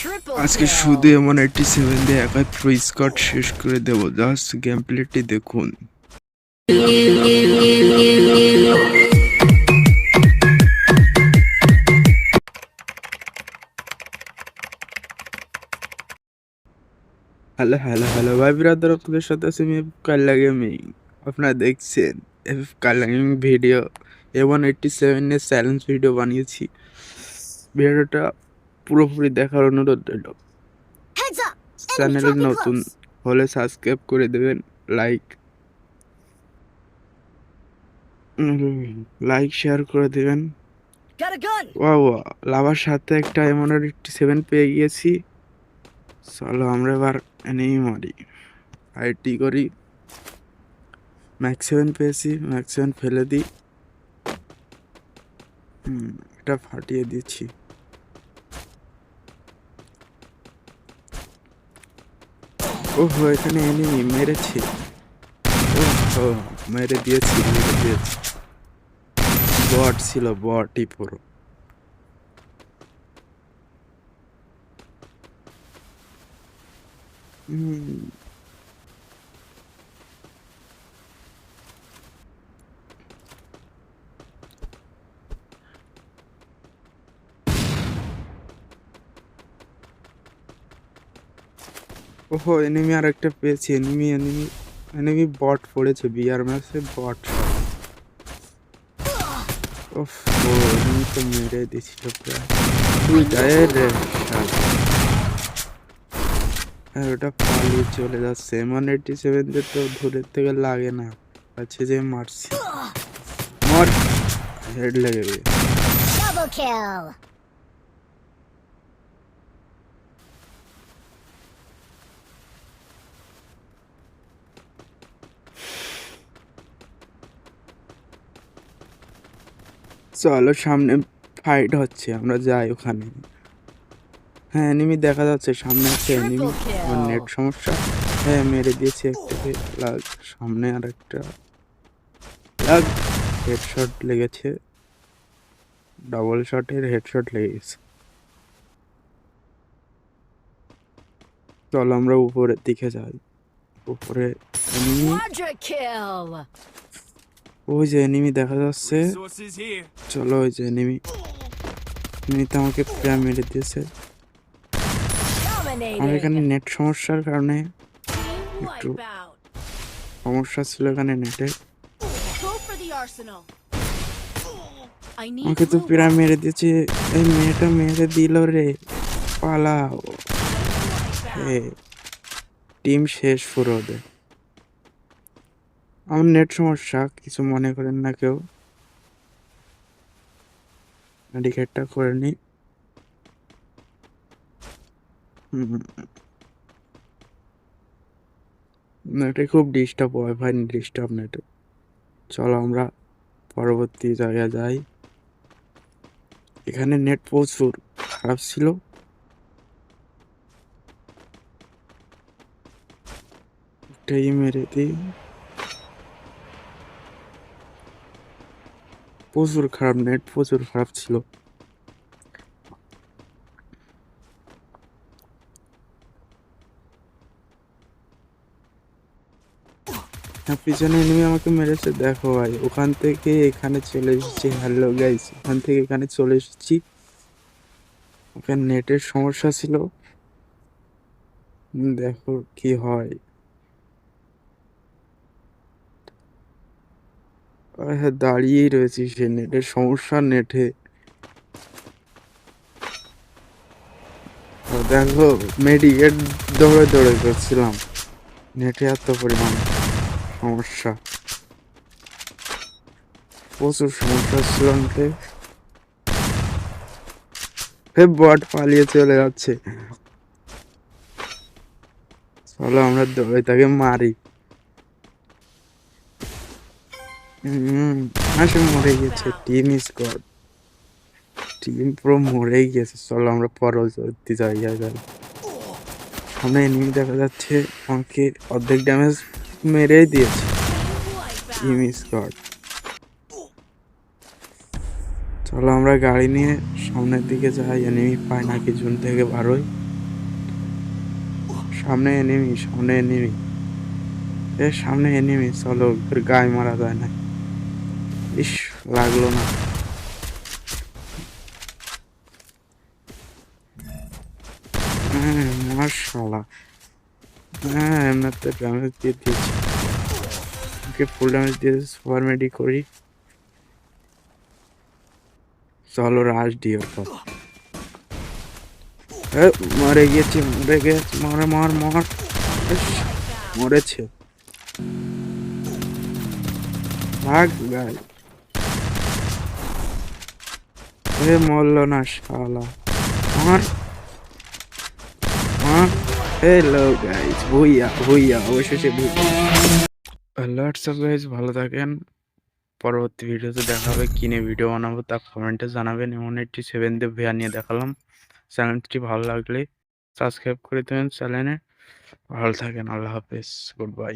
আজকে শুধু এমন এইটটি সেভেন দিয়ে একাই প্রো স্কট শেষ করে দেবো। জাস্ট গেম প্লেটি দেখুন। হ্যালো হ্যালো হ্যালো ভাই বিরাদার আপনাদের সাথে আছে আমি কাল্লা গেমিং আপনারা দেখছেন এফ কাল্লা গেমিং ভিডিও এ ওয়ান এইটটি সেভেনের চ্যালেঞ্জ ভিডিও বানিয়েছি। ভিডিওটা পুরোপুরি দেখার অনুরোধ রইল. চ্যানেল নতুন হলে সাবস্ক্রাইব করে দেবেন লাইক লাইক শেয়ার করে দেবেন। ওয়া লাভার সাথে একটা এমন একটি সেভেন পেয়ে গিয়েছি। চলো আমরা এবার এনেই মারি। আইটি করি। ম্যাক্স সেভেন পেয়েছি ম্যাক্স সেভেন ফেলে দিই। হুম এটা ফাটিয়ে দিচ্ছি। ওহো এখানে এনিমি মেরেছে। ওহো মেরে দিয়েছি মেরে দিয়েছি। বট ছিল বটই পুরো। হুম, ওহো এনিমি আর একটা পেয়েছি এনিমি এনিমি এনিমি বট পড়েছে বিয়ার ম্যাচে বট ওফ, ও এনিমি তো মেরে দিছিল প্রায়। তুই গায়ে রে আর ওটা পালিয়ে চলে যাচ্ছে। এমন এইটি সেভেন দিয়ে তো দূরের থেকে লাগে না। আছে যে মারছি। মর। হেড লেগে গিয়ে চলো সামনে ফাইট হচ্ছে আমরা যাই ওখানে। হ্যাঁ এনিমি দেখা যাচ্ছে সামনে আছে এনিমি আমার নেট সমস্যা। হ্যাঁ মেরে দিয়েছি একটাকে লাগ সামনে আর একটা লাগ হেডশট লেগেছে। ডাবল শটের হেডশট লেগে গেছে চলো আমরা উপরের দিকে যাই। উপরে এনিমি. ওই যে এনিমি দেখা যাচ্ছে। চলো ওই যে এনিমি তো আমাকে প্রায় মেরে দিয়েছে। আমার এখানে নেট সমস্যার কারণে out. সমস্যা ছিল এখানে নেটে আমাকে তো প্রায় মেরে দিয়েছে। এই মেয়েটা মেরে দিল রে। পালাও। টিম শেষ পুরো ওদের। আমার নেট সমস্যা, কিছু মনে করেন না কেউ। মেডিকেটটা করে নি নেটে খুব ডিস্টার্ব হয় ভাই ডিস্টার্ব নেটে। চলো আমরা পরবর্তী জায়গায় যাই। এখানে নেট প্রচুর, খারাপ ছিল। এটাই মেরে দিই। প্রচুর খারাপ নেট প্রচুর খারাপ ছিল। হ্যাঁ, পিছনে এনিমি আমাকে মেরেছে দেখো ভাই ওখান থেকে এখানে চলে এসেছি। হ্যালো গাইস ওখান থেকে এখানে চলে এসেছি। ওখানে নেটের সমস্যা ছিল। দেখো কি হয় আরে হ্যাঁ দাঁড়িয়েই রয়েছি সে নেটের সমস্যা নেটে দেখো মেডিকেট দৌড়ে দৌড়ে করছিলাম নেটে এত পরিমাণ সমস্যা। প্রচুর সমস্যা ছিল নেটে বট, পালিয়ে চলে যাচ্ছে। চলো আমরা দৌড়ে তাকে মারি। হুম আসে মরে গেছে টিম স্কোয়াড টিম পুরো মরেই গেছে। চলো আমরা পরবর্তী জায়গায় যাই সামনে এনিমি দেখা যাচ্ছে, আমাকে অর্ধেক ড্যামেজ মেরেই দিয়েছে. টিম স্কোয়াড চলো আমরা গাড়ি নিয়ে সামনের দিকে যাই এনিমি পাই নাকি জুন থেকে বারোই। সামনে এনিমি সামনে এনিমি এ, সামনে এনিমি চলো গায়ে মারা যায় না লাগল না। হ্যাঁ এমনিতে ড্যামেজ দিয়ে ফুল ড্যামেজ দিয়ে সুপার মেডি করি। চলো মার মরেছে। ভাগ গাই এ মরলো না শালা। মার মার হ্যালো গাইস ভুইয়া ভুইয়া, অবশেষে ভুইয়া। ভালো থাকেন। পরবর্তী ভিডিওতে দেখা হবে কিনে ভিডিও বানাবো তা কমেন্টে জানাবেন। এমন একটি সেভেন দেব ভেয়া নিয়ে দেখালাম। চ্যানেলটি ভালো লাগলে সাবস্ক্রাইব করে দেবেন চ্যানেলে ভালো থাকেন, আল্লাহ হাফেজ গুড বাই